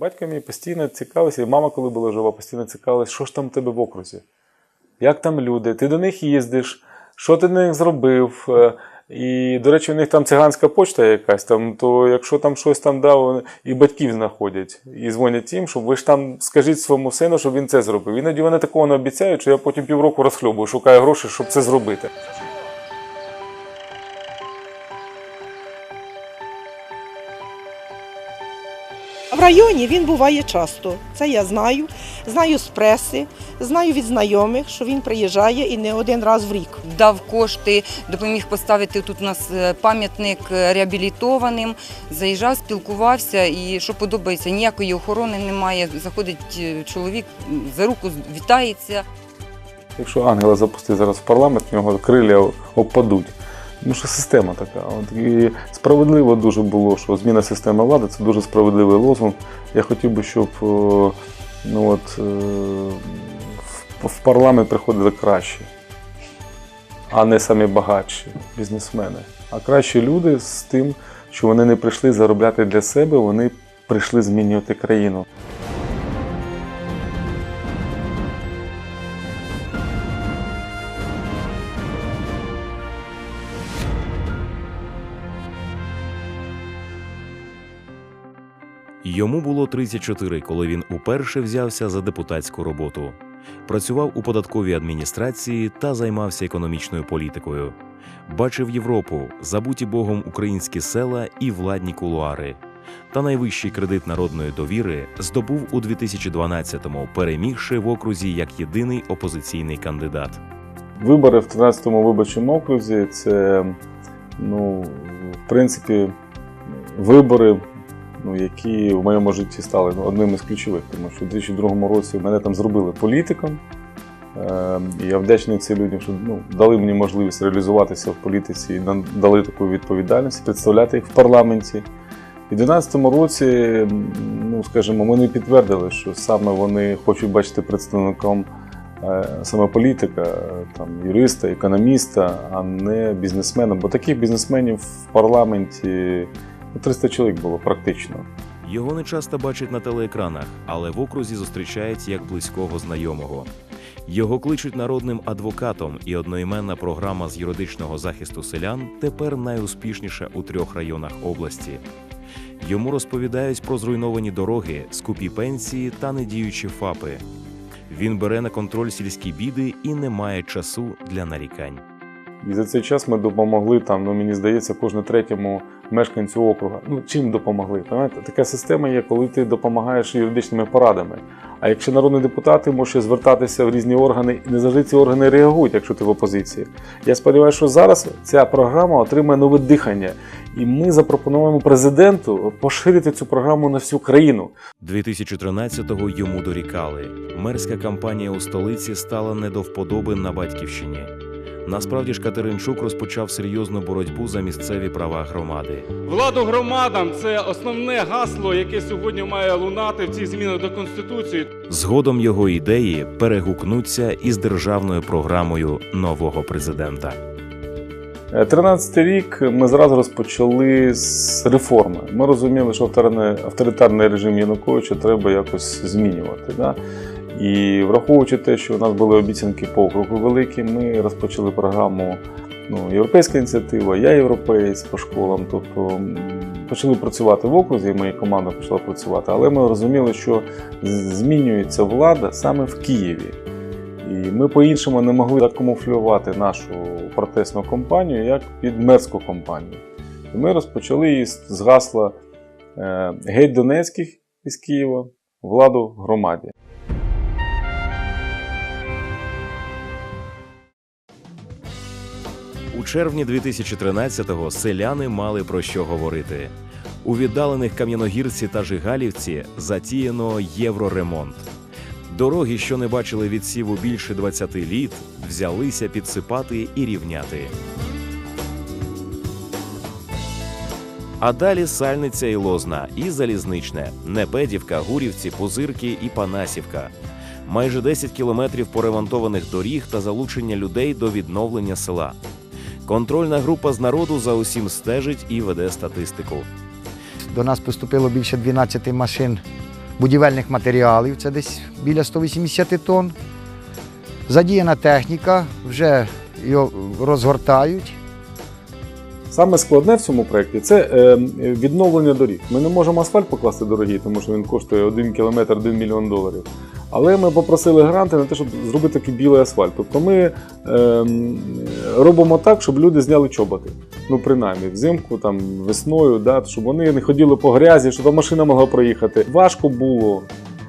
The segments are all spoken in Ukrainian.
Батько мій постійно цікавився, і мама, коли була жива, постійно цікавилась, що ж там в тебе в окрузі? Як там люди? Ти до них їздиш, що ти для них зробив? Е, І, до речі, у них там циганська почта якась, там, то якщо там щось там дав, і батьків знаходять, і дзвонять їм, щоб ви ж там скажіть своєму сину, щоб він це зробив. Іноді вони такого не обіцяють, що я потім півроку розхльобую, шукаю гроші, щоб це зробити. Районі він буває часто. Це я знаю. Знаю з преси, знаю від знайомих, що він приїжджає і не один раз в рік. дав кошти, допоміг поставити тут у нас е, пам'ятник е, реабілітованим. Заїжджав, спілкувався і що подобається, ніякої охорони немає. Заходить е, чоловік за руку, вітається. Якщо ангела запустити зараз в парламент, в нього крилля опадуть. Тому що система така. От, і справедливо дуже було, що зміна системи влади це дуже справедливий лозунг. Я хотів би, щоб е, ну, от, е, в парламент приходили кращі, а не самі багатші бізнесмени. А кращі люди з тим, що вони не прийшли заробляти для себе, вони прийшли змінювати країну. Йому було 34, коли він уперше взявся за депутатську роботу. Працював у податковій адміністрації та займався економічною політикою. Бачив Європу, забуті Богом українські села і владні кулуари. Та найвищий кредит народної довіри здобув у 2012-му, перемігши в окрузі як єдиний опозиційний кандидат. Вибори в 13-му виборчому окрузі це, ну, в принципі, вибори, ну, які в моєму житті стали ну, одним із ключових, тому що у 2002 році мене там зробили політиком. Е, і я вдячний цим людям, що ну, дали мені можливість реалізуватися в політиці і дали таку відповідальність, представляти їх в парламенті. І в 2012 році, ну, скажімо, вони підтвердили, що саме вони хочуть бачити представником е, саме політика, е, там, юриста, економіста, а не бізнесмена. Бо таких бізнесменів в парламенті 300 чоловік було практично. Його не часто бачать на телеекранах, але в окрузі зустрічають як близького знайомого. Його кличуть народним адвокатом, і одноіменна програма з юридичного захисту селян тепер найуспішніша у трьох районах області. Йому розповідають про зруйновані дороги, скупі пенсії та недіючі ФАПи. Він бере на контроль сільські біди і не має часу для нарікань. І за цей час ми допомогли там, ну мені здається, кожному третьому мешканцю округа. Ну чим допомогли? Понимаєте? Така система є, коли ти допомагаєш юридичними порадами. А якщо народний депутат, ти можеш звертатися в різні органи, і не завжди ці органи реагують, якщо ти в опозиції. Я сподіваюся, що зараз ця програма отримає нове дихання, і ми запропонуємо президенту поширити цю програму на всю країну. 2013-го йому дорікали. Мерська кампанія у столиці стала не до вподоби на батьківщині. Насправді ж Катеринчук розпочав серйозну боротьбу за місцеві права громади. Владу громадам це основне гасло, яке сьогодні має лунати в цих змінах до конституції. Згодом його ідеї перегукнуться із державною програмою нового президента. 13 рік ми зразу розпочали з реформи. Ми розуміли, що авторитарний- авторитарний режим Януковича треба якось змінювати. Да? І враховуючи те, що у нас були обіцянки по округу великі, ми розпочали програму ну, Європейська ініціатива, я європеєць по школам. Тобто почали працювати в окрузі, моя команда почала працювати, але ми розуміли, що змінюється влада саме в Києві. І ми по-іншому не могли закамуфлювати нашу протестну кампанію як під мерську кампанію. І ми розпочали її з гасла е, Геть Донецьких із Києва, владу громаді. Червні 2013-го селяни мали про що говорити. У віддалених Кам'яногірці та Жигалівці затіяно євроремонт. Дороги, що не бачили відсіву більше 20 літ, взялися підсипати і рівняти. А далі Сальниця і Лозна, і Залізничне, Непедівка, Гурівці, Пузирки і Панасівка. Майже 10 кілометрів поремонтованих доріг та залучення людей до відновлення села. Контрольна група з народу за усім стежить і веде статистику. До нас поступило більше 12 машин будівельних матеріалів, це десь біля 180 тонн. Задіяна техніка, вже його розгортають. Саме складне в цьому проєкті це е, відновлення доріг. Ми не можемо асфальт покласти дорогий, тому що він коштує 1 кілометр 1 мільйон доларів. Але ми попросили гранти на те, щоб зробити такий білий асфальт. Тобто ми е, робимо так, щоб люди зняли чоботи. Ну, принаймні, взимку, там, весною, да, щоб вони не ходили по грязі, щоб машина могла проїхати. Важко було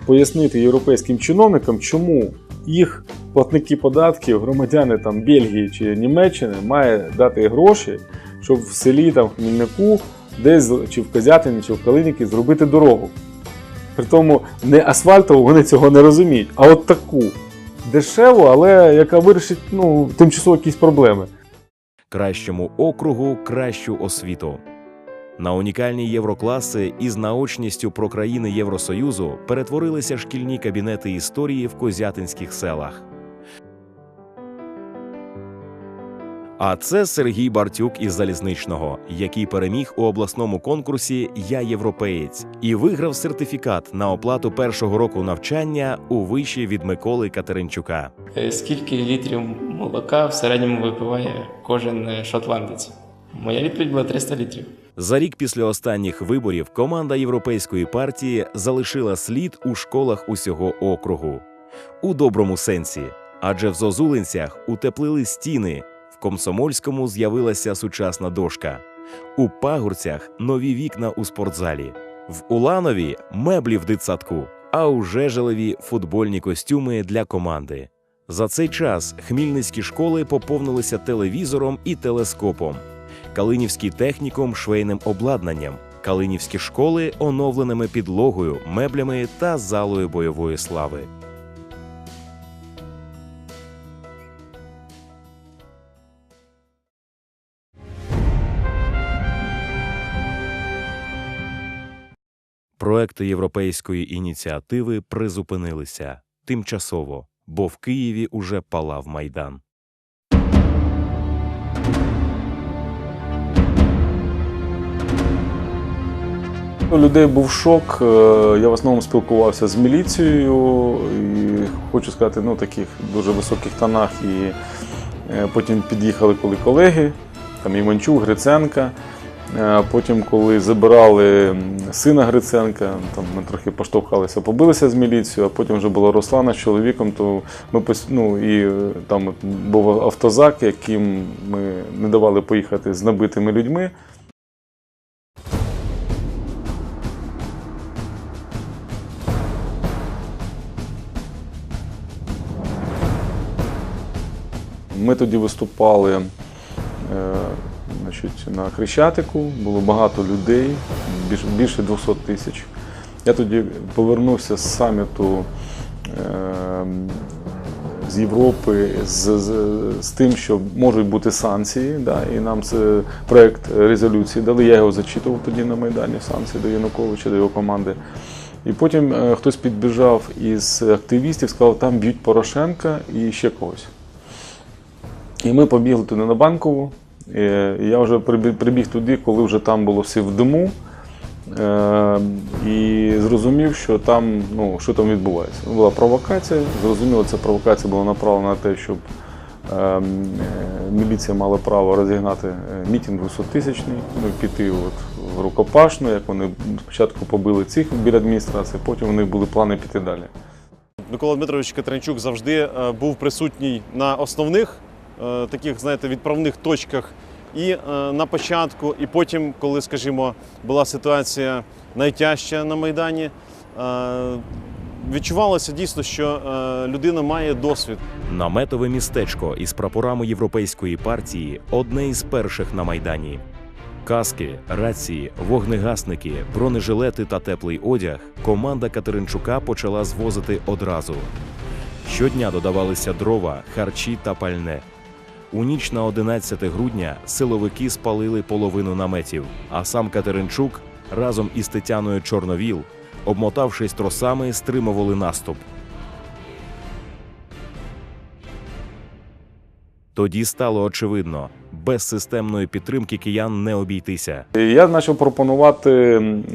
пояснити європейським чиновникам, чому їх платники податків, громадяни там, Бельгії чи Німеччини, має дати гроші щоб в селі там в Хмільнику, десь чи в Козятині, чи в Калиніки зробити дорогу. При тому не асфальтову вони цього не розуміють, а от таку дешеву, але яка вирішить ну, тимчасово якісь проблеми. кращому округу кращу освіту. На унікальні єврокласи із наочністю про країни Євросоюзу перетворилися шкільні кабінети історії в козятинських селах. А це Сергій Бартюк із залізничного, який переміг у обласному конкурсі Я європеєць і виграв сертифікат на оплату першого року навчання у виші від Миколи Катеринчука. Е, Скільки літрів молока в середньому випиває кожен е, шотландець? Моя відповідь була 300 літрів. За рік після останніх виборів команда європейської партії залишила слід у школах усього округу у доброму сенсі, адже в зозулинцях утеплили стіни, комсомольському з'явилася сучасна дошка, у пагурцях нові вікна у спортзалі, в Уланові меблі в дитсадку, а у Жежелеві футбольні костюми для команди. За цей час хмільницькі школи поповнилися телевізором і телескопом. Калинівський технікум швейним обладнанням, Калинівські школи оновленими підлогою, меблями та залою бойової слави. Проекти європейської ініціативи призупинилися тимчасово, бо в Києві уже палав майдан. У людей був шок. е, Я в основному спілкувався з міліцією і хочу сказати, ну таких дуже високих тонах. І е, потім під'їхали коли колеги, там Іванчук, Гриценка. Е, Потім, коли забирали сина Гриценка, там ми трохи поштовхалися, побилися з міліцією, а потім вже була Руслана з чоловіком, то ми ну, і е, там був автозак, яким ми не давали поїхати з набитими людьми. Ми тоді виступали е, значить, на Хрещатику, було багато людей, більше, більше 200 тисяч. Я тоді повернувся з саміту е, з Європи з, з, з тим, що можуть бути санкції. Да, і нам це проєкт резолюції дали. Я його зачитував тоді на Майдані санкції до Януковича, до його команди. І потім е, хтось підбіжав із активістів, сказав, там б'ють Порошенка і ще когось. І ми побігли туди на банкову. Я вже прибіг, туди, коли вже там було все в диму. Е, І зрозумів, що там, ну, що там відбувається. Була провокація. Зрозуміло, ця провокація була направлена на те, щоб е, м, е, міліція мала право розігнати е, мітинг 200-тисячний, ну, піти от в рукопашну, як вони спочатку побили цих біля адміністрації, потім у них були плани піти далі. Микола Дмитрович Катеринчук завжди був присутній на основних таких, знаєте, відправних точках. І е, на початку, і потім, коли, скажімо, була ситуація найтяжча на Майдані, е, відчувалося дійсно, що е, людина має досвід. Наметове містечко із прапорами європейської партії одне із перших на майдані. Каски, рації, вогнегасники, бронежилети та теплий одяг команда Катеринчука почала звозити одразу. Щодня додавалися дрова, харчі та пальне. У ніч на 11 грудня силовики спалили половину наметів, а сам Катеринчук разом із Тетяною Чорновіл, обмотавшись тросами, стримували наступ. Тоді стало очевидно, без системної підтримки киян не обійтися. Я почав пропонувати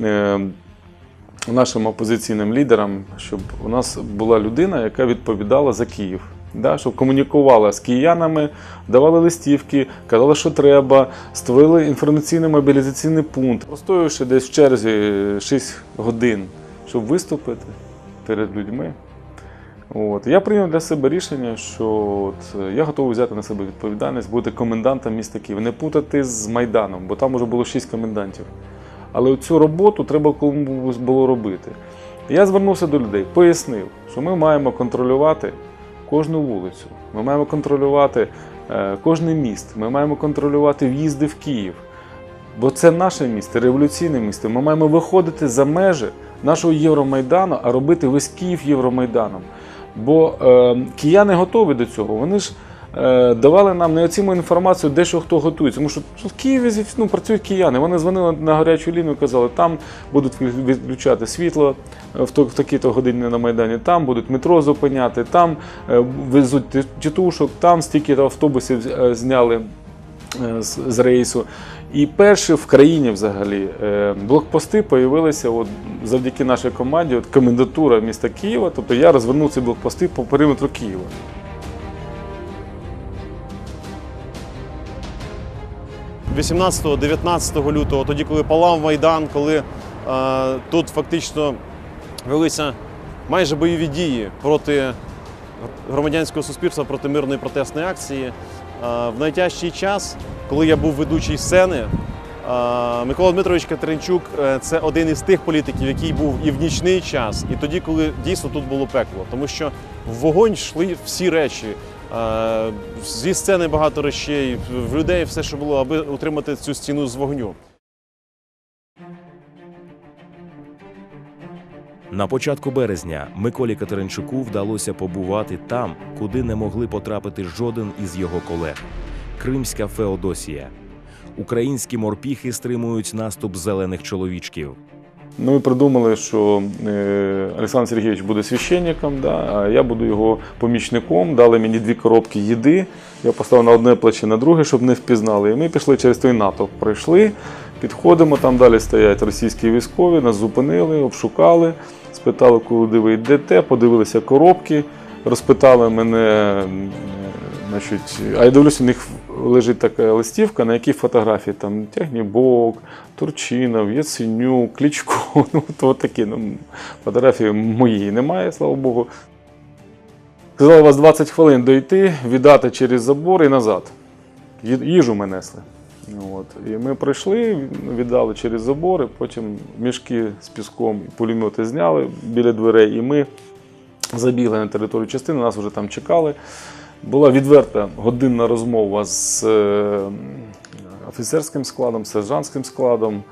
е, нашим опозиційним лідерам, щоб у нас була людина, яка відповідала за Київ. Да, щоб комунікувала з киянами, давали листівки, казали, що треба, створили інформаційний мобілізаційний пункт, простоювавши десь в черзі 6 годин, щоб виступити перед людьми. От. Я прийняв для себе рішення, що от, е, я готовий взяти на себе відповідальність, бути комендантом міста Києва, не путати з Майданом, бо там вже було 6 комендантів. Але цю роботу треба комусь було робити. Я звернувся до людей, пояснив, що ми маємо контролювати кожну вулицю, ми маємо контролювати кожне міст, ми маємо контролювати в'їзди в Київ. Бо це наше місто, революційне місто. Ми маємо виходити за межі нашого Євромайдану, а робити весь Київ Євромайданом. Бо е, кияни готові до цього. Вони ж е, давали нам неоцінну інформацію, де що хто готується. Тому що в Києві ну, працюють кияни. Вони дзвонили на гарячу лінію, казали, там будуть відключати світло в, то- в такі-то години на Майдані, там будуть метро зупиняти, там е, везуть тітушок, там стільки автобусів е, зняли е, з, з рейсу. І перші в країні взагалі е, блокпости появилися от, завдяки нашій команді, от комендатура міста Києва. Тобто я розвернув ці блокпости по периметру Києва. – 18-19 лютого, тоді, коли палав Майдан, коли е, тут фактично велися майже бойові дії проти громадянського суспільства, проти мирної протестної акції. Е, в найтяжчий час, коли я був ведучий сцени, е, Микола Дмитрович Катеринчук це один із тих політиків, який був і в нічний час, і тоді, коли дійсно тут було пекло. Тому що в вогонь йшли всі речі. Е, Зі сцени багато речей, в людей все, що було, аби утримати цю стіну з вогню. На початку березня Миколі Катеринчуку вдалося побувати там, куди не могли потрапити жоден із його колег Кримська Феодосія. Українські морпіхи стримують наступ зелених чоловічків. Ну, ми придумали, що е, Олександр Сергійович буде священником, да, а я буду його помічником. Дали мені дві коробки їди. Я поставив на одне плече, на друге, щоб не впізнали. І ми пішли через той натовп. Пройшли, підходимо, там далі стоять російські військові, нас зупинили, обшукали, спитали, куди ви йдете, подивилися коробки, розпитали мене. Значить, а я дивлюся, у них лежить така листівка, на якій фотографії там Тягнібок, Турчинов, Яценюк, Кличко. Ну, от такі. Ну, фотографії моєї немає, слава Богу. Сказали, у вас 20 хвилин дойти, віддати через забор і назад. Їжу ми несли. Ну, От. І ми прийшли, віддали через забори, потім мішки з піском і пулемети зняли біля дверей, і ми забігли на територію частини, нас вже там чекали. Була відверта годинна розмова з е, офіцерським складом, сержантським складом,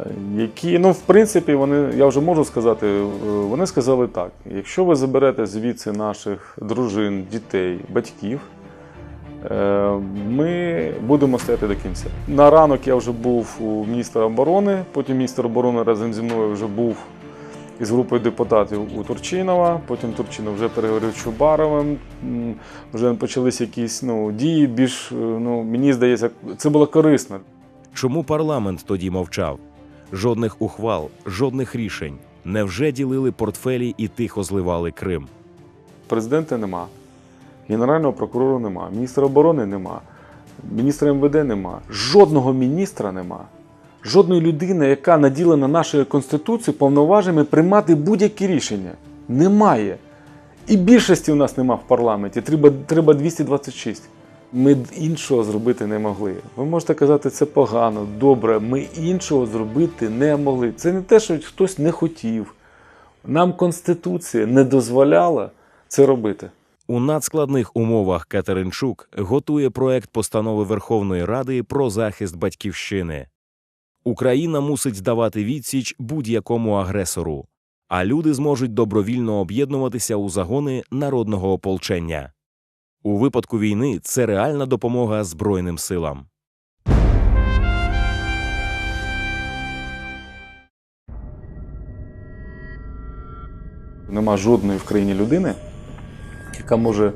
е, які, ну, в принципі, вони, я вже можу сказати, е, вони сказали так: якщо ви заберете звідси наших дружин, дітей, батьків, ми будемо стояти до кінця. На ранок я вже був у міністра оборони, потім міністр оборони разом зі мною вже був із групою депутатів у Турчинова, потім Турчинов вже переговорив з Чубаровим, вже почалися якісь ну, дії більш, е, ну, мені здається, це було корисно. Чому парламент тоді мовчав? Жодних ухвал, жодних рішень. Невже ділили портфелі і тихо зливали Крим? Президента нема, генерального прокурора нема, міністра оборони нема, міністра МВД нема, жодного міністра нема, жодної людини, яка наділена нашою Конституцією повноваженнями приймати будь-які рішення. Немає. І більшості у нас нема в парламенті. Треба, треба 226. Ми іншого зробити не могли. Ви можете казати, це погано, добре. Ми іншого зробити не могли. Це не те, що хтось не хотів. Нам Конституція не дозволяла це робити. У надскладних умовах Катеринчук готує проект постанови Верховної Ради про захист батьківщини. Україна мусить здавати відсіч будь-якому агресору, а люди зможуть добровільно об'єднуватися у загони народного ополчення. У випадку війни це реальна допомога Збройним силам. Нема жодної в країні людини, яка може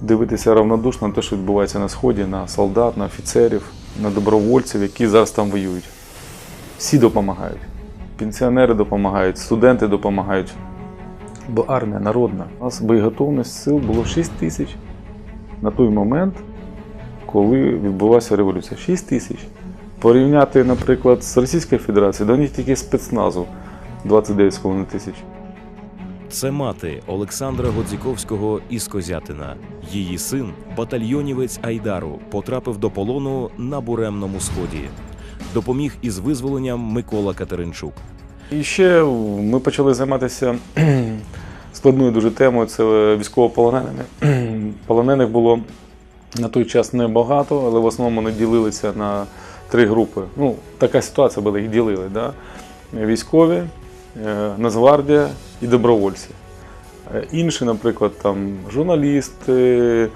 дивитися равнодушно на те, що відбувається на Сході, на солдат, на офіцерів, на добровольців, які зараз там воюють. Всі допомагають. пенсіонери допомагають, студенти допомагають. Бо армія народна. У нас боєготовність сил було 6 тисяч на той момент, коли відбулася революція. 6 тисяч. Порівняти, наприклад, з Російською Федерацією, до них тільки спецназу 29,5 тисяч. Це мати Олександра Годзіковського із Козятина. Її син, батальйонівець Айдару, потрапив до полону на буремному сході. Допоміг із визволенням Микола Катеринчук. І ще ми почали займатися складною дуже темою це військовополоненими. Полонених було на той час небагато, але в основному вони ділилися на три групи. Ну, така ситуація була, їх ділили. Да? Військові, е, Нацгвардія і добровольці. Е, Інші, наприклад, там журналісти,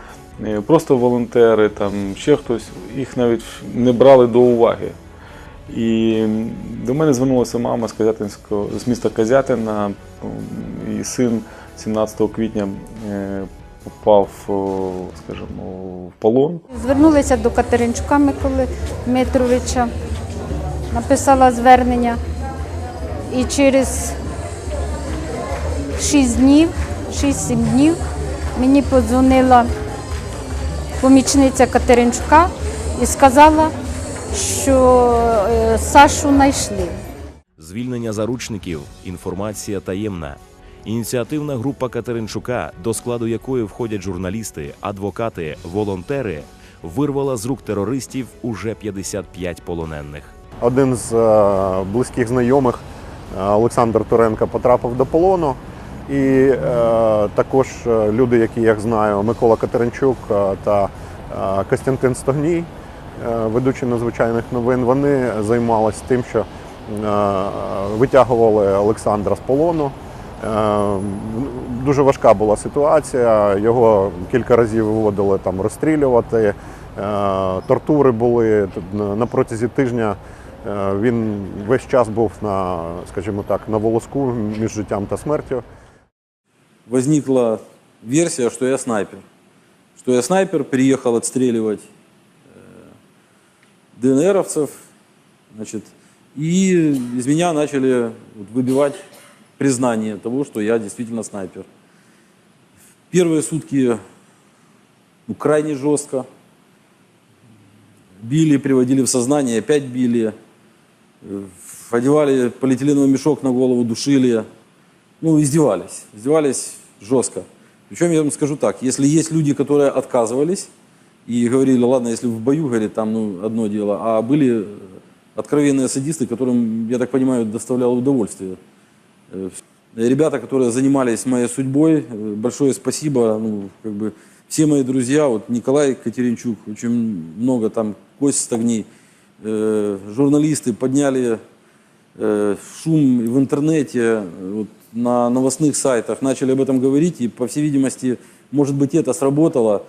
е, просто волонтери, там ще хтось, їх навіть не брали до уваги. І до мене звернулася мама з Козятинського, з міста Козятина, м, і син 17 квітня е, попав, скажімо, в полон. Звернулися до Катеринчука Миколи Дмитровича, написала звернення. І через 6 днів, 6-7 днів мені подзвонила помічниця Катеринчука і сказала, що е, Сашу знайшли. Звільнення заручників, інформація таємна. Ініціативна група Катеринчука, до складу якої входять журналісти, адвокати, волонтери, вирвала з рук терористів уже 55 полонених. Один з е, близьких знайомих е, Олександр Туренко потрапив до полону. І е, також люди, які я знаю, Микола Катеринчук та Костянтин Стогній, ведучі надзвичайних новин, вони займалися тим, що е, витягували Олександра з полону. Е, Дуже важка була ситуація. Його кілька разів виводили там розстрілювати. е, Тортури були на- протязі тижня. е, Він весь час був на, скажімо так, на волоску між життям та смертю. возникла версия, что я снайпер. Что я снайпер, приехал отстреливать э, ДНРовцев, значит, и из меня начали выбивать признание того, что я действительно снайпер. Первые сутки ну, крайне жестко. Били, приводили в сознание, опять били. Одевали полиэтиленовый мешок на голову, душили ну, издевались. Издевались жестко. Причем я вам скажу так, если есть люди, которые отказывались и говорили, ладно, если в бою, говорит, там ну, одно дело, а были откровенные садисты, которым, я так понимаю, доставляло удовольствие. Э, Ребята, которые занимались моей судьбой, э, большое спасибо. Ну, как бы, все мои друзья, вот Николай Катеринчук, очень много там, Кость Стогней, э, журналисты подняли э, шум в интернете, вот, на новостных сайтах начали об этом говорить, и, по всей видимости, может быть, это сработало.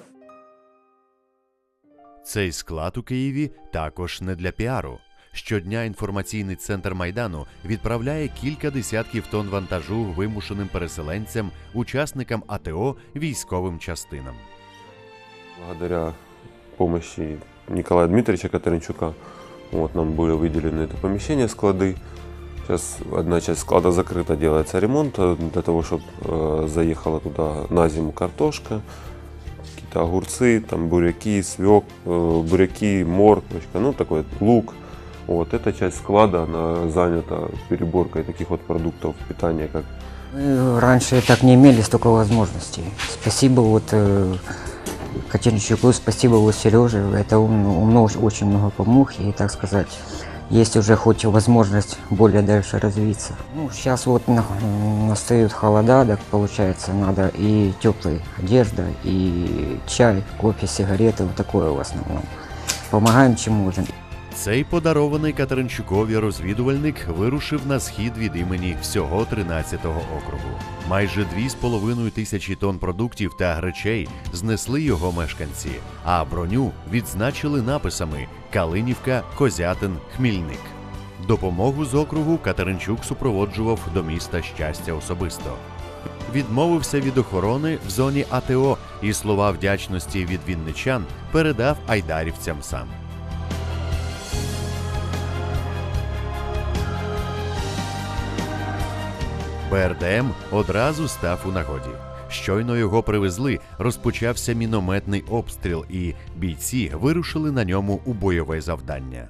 Цей склад у Києві також не для піару. Щодня інформаційний центр майдану відправляє кілька десятків тонн вантажу вимушеним переселенцям, учасникам АТО, військовим частинам. Благодаря помощи Николая Дмитриевича Катеринчука вот, нам были выделены это помещение, склады. Сейчас одна часть склада закрыта, делается ремонт э, для того, чтобы заехала туда на зиму картошка, какие-то огурцы, там буряки, свек, э, буряки, морковочка, ну такой лук. Вот эта часть склада, она занята переборкой таких вот продуктов питания, как Мы раньше так не имели столько возможностей. Спасибо вот э, Катеринчуку, спасибо вот Сереже. Это он, он много- очень много помог и, так сказать, есть уже хоть возможность более дальше развиться. Ну, сейчас вот на- настают холода, так получается, надо и теплая одежда, и чай, кофе, сигареты, вот такое в основном. Помогаем чем можем. Цей подарований Катеринчукові розвідувальник вирушив на схід від імені всього 13-го округу. Майже 2,5 тисячі тонн продуктів та речей знесли його мешканці, а броню відзначили написами Калинівка, Козятин, Хмільник. Допомогу з округу Катеринчук супроводжував до міста щастя особисто. Відмовився від охорони в зоні АТО і слова вдячності від вінничан передав айдарівцям сам. БРДМ одразу став у нагоді. Щойно його привезли, розпочався мінометний обстріл, і бійці вирушили на ньому у бойове завдання.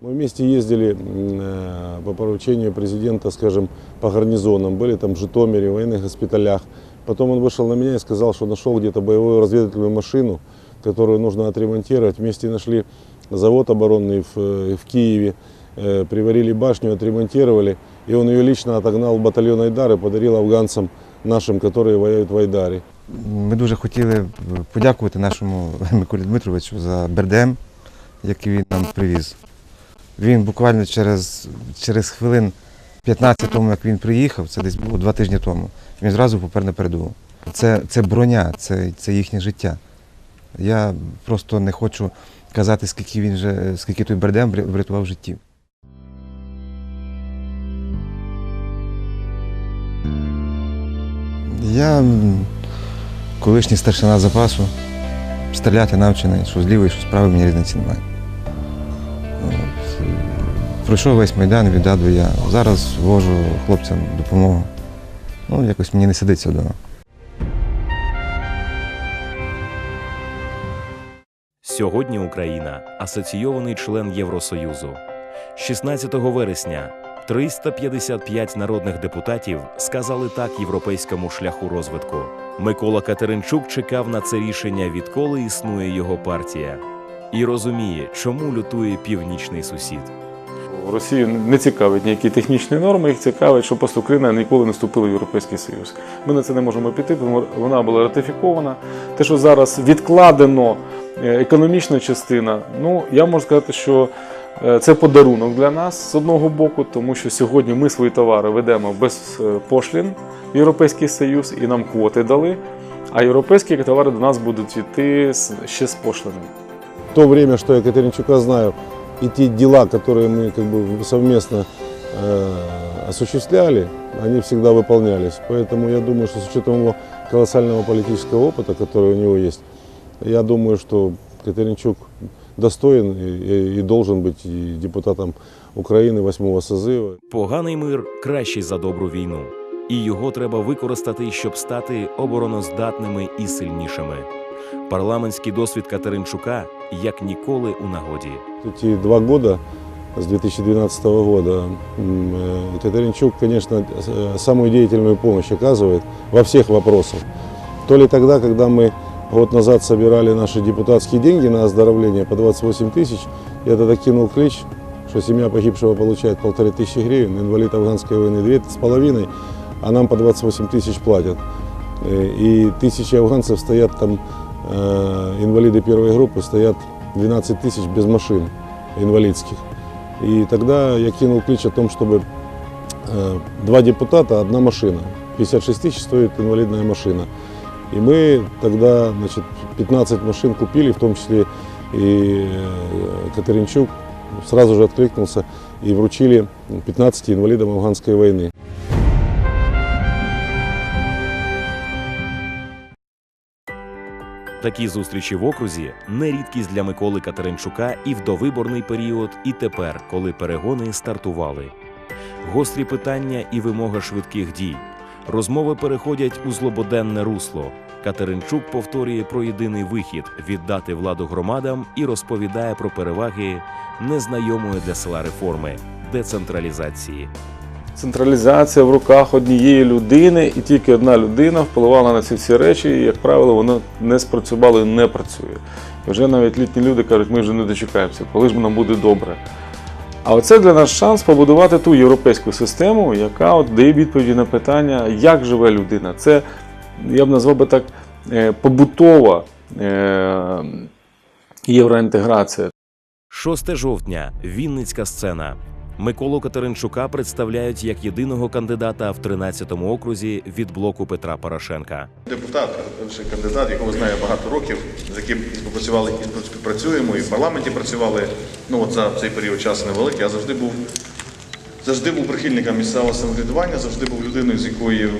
Мы вместе ездили м, э, по поручению президента, скажем, по гарнизонам. Были там в Житомире, в военных госпиталях. Потом он вышел на меня и сказал, что нашел где-то боевую разведывательную машину, которую нужно отремонтировать. Вместе нашли завод оборонный в, э, в Киеве, э, приварили башню, отремонтировали. И он ее лично отогнал в батальон Айдар и подарил афганцам нашим, которые воюют в Айдаре. Ми дуже хотіли подякувати нашому Миколі Дмитровичу за БРДМ, який він нам привіз. Він буквально через, через хвилин 15 тому, як він приїхав, це десь було два тижні тому, він зразу попер на передову. Це, це броня, це, це їхнє життя. Я просто не хочу казати, скільки він вже, скільки той БРДМ врятував життів. Я колишній старшина запасу, стріляти навчений, що і що справа, мені різниці немає. От. е, Пройшов весь майдан, віддаду я. Зараз вожу хлопцям допомогу. Ну, якось мені не сидиться вдома. Сьогодні Україна асоційований член Євросоюзу. 16 вересня 355 народних депутатів сказали так європейському шляху розвитку. Микола Катеринчук чекав на це рішення, відколи існує його партія, і розуміє, чому лютує північний сусід. Росію не цікавить ніякі технічні норми, їх цікавить, що просто Україна ніколи не вступила в Європейський Союз. Ми на це не можемо піти, тому вона була ратифікована. Те, що зараз відкладено е, економічна частина, ну я можу сказати, що це подарунок для нас з одного боку, тому що сьогодні ми свої товари ведемо без е, пошлін в Європейський Союз і нам квоти дали. А європейські товари до нас будуть йти з- ще з пошлинами. В то время, что я Катеринчука знаю, и те дела, которые мы как бы совместно э, осуществляли, они всегда выполнялись. Поэтому я думаю, что с учетом его колоссального политического опыта, который у него есть, я думаю, что Катеринчук достоин и, и- и должен быть и депутатом Украины восьмого созыва. Поганий мир кращий за добру війну, і його треба використати, щоб стати обороноздатними і сильнішими. Парламентський досвід Катеринчука як ніколи у нагоді. Эти два года, с 2012 года, м, э, Катеринчук, конечно, э, самую деятельную помощь оказывает во всех вопросах. То ли тогда, когда мы Год назад собирали наши депутатские деньги на оздоровление по 28 тысяч, я тогда кинул клич, что семья погибшего получает полторы тысячи гривен, инвалид афганской войны две с половиной, а нам по 28 тысяч платят. Э, И тысячи афганцев стоят там, э, инвалиды первой группы, стоят 12 тысяч без машин инвалидских. И тогда я кинул клич о том, чтобы э, два депутата, одна машина. 56 тысяч стоит инвалидная машина. И мы тогда значит, 15 машин купили, в том числе и э, Катеринчук сразу же откликнулся и вручили 15 инвалидам афганской войны. Такі зустрічі в окрузі не рідкість для Миколи Катеринчука і в довиборний період, і тепер, коли перегони стартували. Гострі питання і вимога швидких дій. Розмови переходять у злободенне русло. Катеринчук повторює про єдиний вихід віддати владу громадам і розповідає про переваги незнайомої для села реформи децентралізації. Централізація в руках однієї людини, і тільки одна людина впливала на ці всі речі, і, як правило, воно не спрацювало і не працює. І вже навіть літні люди кажуть, ми вже не дочекаємося, коли ж нам буде добре. А оце для нас шанс побудувати ту європейську систему, яка от дає відповіді на питання, як живе людина. Це, я б назвав би так, е, побутова е, євроінтеграція. 6 жовтня. Вінницька сцена. Миколу Катеринчука представляють як єдиного кандидата в 13-му окрузі від блоку Петра Порошенка. Депутат, перший кандидат, якого знаю багато років, з яким співпрацювали і співпрацюємо, і в парламенті працювали. Ну от за цей період часу невеликий. Я завжди був завжди був прихильником місцевого самоврядування, завжди був людиною, з якою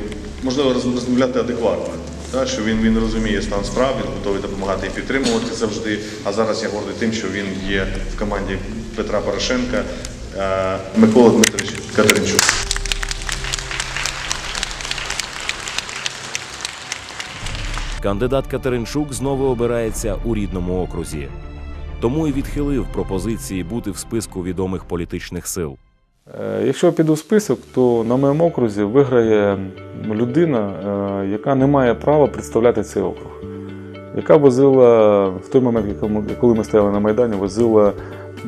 можливо розмовляти адекватно. Так, що він він розуміє стан справ, він готовий допомагати і підтримувати завжди. А зараз я гордий тим, що він є в команді Петра Порошенка е, Микола Дмитрович Катеринчук. Кандидат Катеринчук знову обирається у рідному окрузі, тому і відхилив пропозиції бути в списку відомих політичних сил. Е, Якщо я піду в список, то на моєму окрузі виграє людина, е, яка не має права представляти цей округ, яка возила в той момент, коли ми стояли на Майдані, возила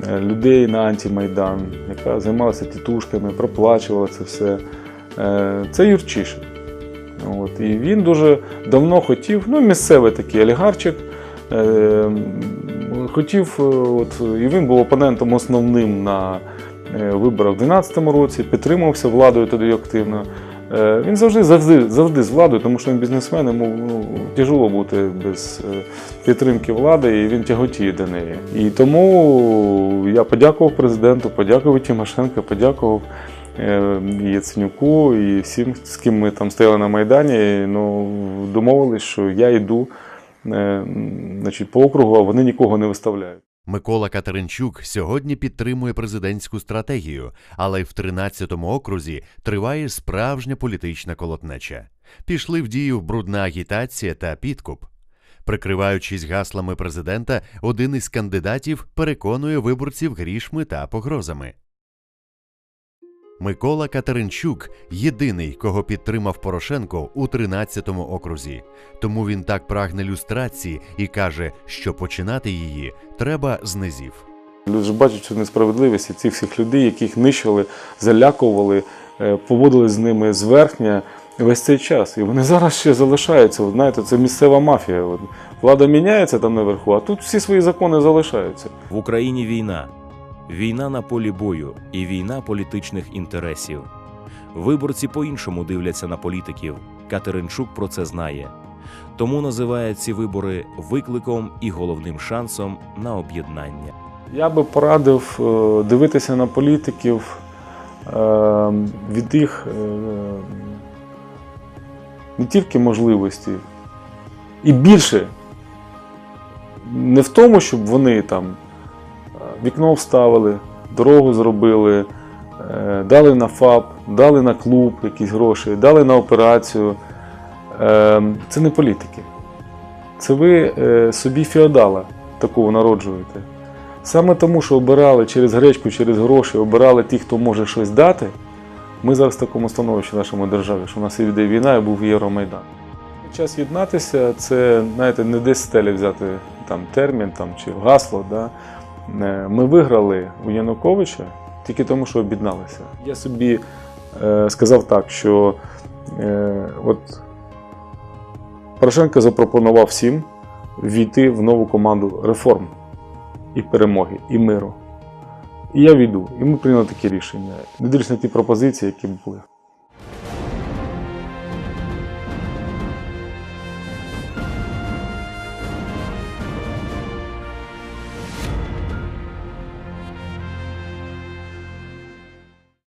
е, людей на антимайдан, яка займалася тітушками, проплачувала це все. Це Юрчишин. От, і він дуже давно хотів, ну місцевий такий олігарчик, хотів, от, і він був опонентом основним на виборах в 2012 році, підтримувався владою тоді активно. Е, Він завжди, завжди, завжди з владою, тому що він бізнесмен, йому ну, тяжело бути без е, підтримки влади, і він тяготіє до неї. І тому я подякував президенту, подякував Тимошенко, подякував е, Яценюку, і всім, з ким ми там стояли на Майдані. Ну, домовились, що я йду е, значить, по округу, а вони нікого не виставляють. Микола Катеринчук сьогодні підтримує президентську стратегію, але й в 13-му окрузі триває справжня політична колотнеча. Пішли в дію брудна агітація та підкуп. Прикриваючись гаслами президента, один із кандидатів переконує виборців грішми та погрозами. Микола Катеринчук єдиний, кого підтримав Порошенко у 13-му окрузі. Тому він так прагне люстрації і каже, що починати її треба з низів. Люди ж бачать цю несправедливість і цих всіх людей, яких нищили, залякували, е, поводили з ними зверхня весь цей час. І вони зараз ще залишаються. От, знаєте, це місцева мафія. От, влада міняється там наверху, а тут всі свої закони залишаються. В Україні війна. Війна на полі бою і війна політичних інтересів. Виборці по-іншому дивляться на політиків. Катеринчук про це знає. Тому називає ці вибори викликом і головним шансом на об'єднання. Я би порадив е, дивитися на політиків е, від їх е, не тільки можливості, і більше не в тому, щоб вони там вікно вставили, дорогу зробили, е, дали на ФАП, дали на клуб якісь гроші, дали на операцію. Е, Це не політики. Це ви е, собі феодала такого народжуєте. Саме тому, що обирали через гречку, через гроші, обирали ті, хто може щось дати, ми зараз в такому становищі в нашому державі, що у нас іде війна і був Євромайдан. Час єднатися це, знаєте, не десь стелі взяти там термін там, чи гасло. Да? Е, Ми виграли у Януковича тільки тому, що об'єдналися. Я собі е, сказав так, що е, от Порошенко запропонував всім війти в нову команду реформ і перемоги, і миру. І я війду. І ми прийняли таке рішення, не дивлячись на ті пропозиції, які були.